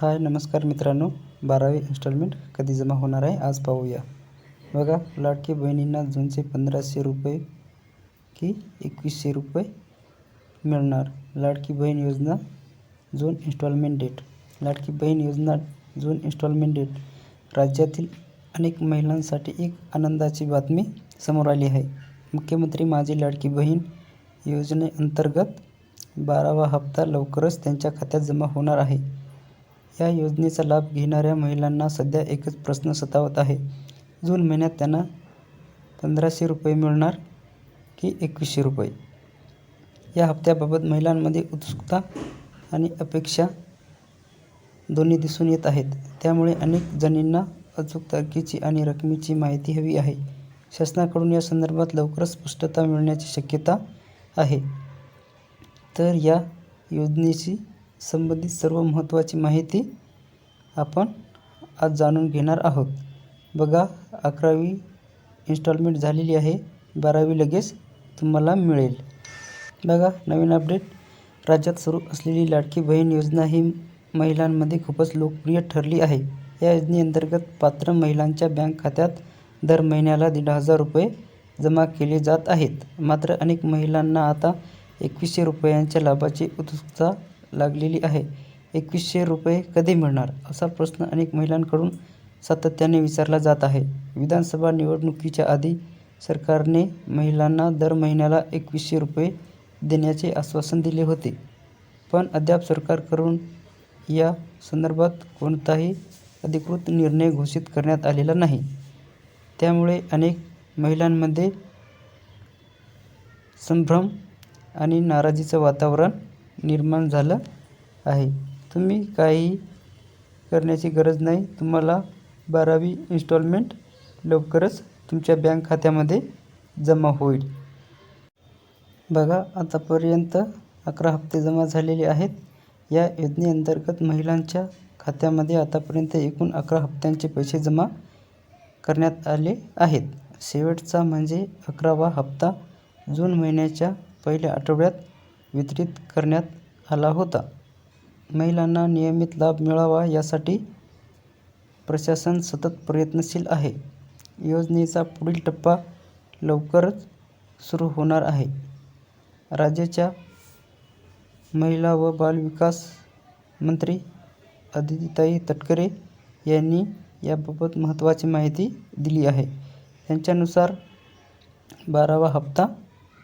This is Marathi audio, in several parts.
हाय नमस्कार मित्रांनो. बारावी इन्स्टॉलमेंट कधी जमा होणार आहे? आज पाहूया. बघा लाडकी बहिणींना जूनचे पंधराशे रुपये की एकवीसशे रुपये मिळणार. लाडकी बहीण योजना जून इन्स्टॉलमेंट डेट लाडकी बहीण योजना जून इन्स्टॉलमेंट डेट राज्यातील अनेक महिलांसाठी एक आनंदाची बातमी समोर आली आहे. मुख्यमंत्री माझी लाडकी बहीण योजनेअंतर्गत बारावा हप्ता लवकरच त्यांच्या खात्यात जमा होणार आहे. या योजनेचा लाभ घेणाऱ्या महिलांना सध्या एकच प्रश्न सतावत आहे. जून महिन्यात त्यांना पंधराशे रुपये मिळणार की एकवीसशे रुपये? या हप्त्याबाबत महिलांमध्ये उत्सुकता आणि अपेक्षा दोन्ही दिसून येत आहेत. त्यामुळे अनेक जणींना अचूक तारखेची आणि रकमेची माहिती हवी आहे. शासनाकडून या संदर्भात लवकरच स्पष्टता मिळण्याची शक्यता आहे. तर या योजनेची संबंधित सर्व महत्त्वाची माहिती आपण आज जाणून घेणार आहोत. बघा अकरावी इन्स्टॉलमेंट झालेली आहे. बारावी लगेच तुम्हाला मिळेल. बघा नवीन अपडेट राज्यात सुरू असलेली लाडकी बहीण योजना ही महिलांमध्ये खूपच लोकप्रिय ठरली आहे. या योजनेअंतर्गत पात्र महिलांच्या बँक खात्यात दर महिन्याला दीड हजार रुपये जमा केले जात आहेत. मात्र अनेक महिलांना आता एकवीसशे रुपयांच्या लाभाची उत्सुकता लागलेली आहे. एकवीसशे रुपये कधी मिळणार? असा प्रश्न अनेक महिलांकडून सातत्याने विचारला जात आहे. विधानसभा निवडणुकीच्या आधी सरकारने महिलांना दर महिन्याला एकवीसशे रुपये देण्याचे आश्वासन दिले होते. पण अद्याप सरकारकडून या संदर्भात कोणताही अधिकृत निर्णय घोषित करण्यात आलेला नाही. त्यामुळे अनेक महिलांमध्ये संभ्रम आणि नाराजीचं वातावरण निर्माण झालं आहे. तुम्ही काही करण्याची गरज नाही. तुम्हाला बारावी इन्स्टॉलमेंट लवकरच तुमच्या बँक खात्यामध्ये जमा होईल. बघा आतापर्यंत अकरा हप्ते जमा झालेले आहेत. या योजनेअंतर्गत महिलांच्या खात्यामध्ये आतापर्यंत एकूण अकरा हप्त्यांचे पैसे जमा करण्यात आले आहेत. शेवटचा म्हणजे अकरावा हप्ता जून महिन्याच्या पहिल्या आठवड्यात वितरित करण्यात आला होता. महिलांना नियमित लाभ मिळावा यासाठी प्रशासन सतत प्रयत्नशील आहे. योजनेचा पुढील टप्पा लवकरच सुरू होणार आहे. राज्याच्या महिला व बालविकास मंत्री अदितीताई तटकरे यांनी याबाबत महत्त्वाची माहिती दिली आहे. त्यांच्यानुसार बारावा हप्ता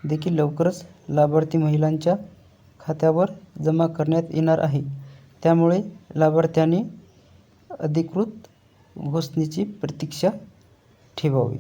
देखील लवकरच लाभार्थी महिलांच्या खात्यावर जमा करण्यात येणार आहे. त्यामुळे लाभार्थ्यांनी अधिकृत घोषणेची प्रतीक्षा ठेवावी.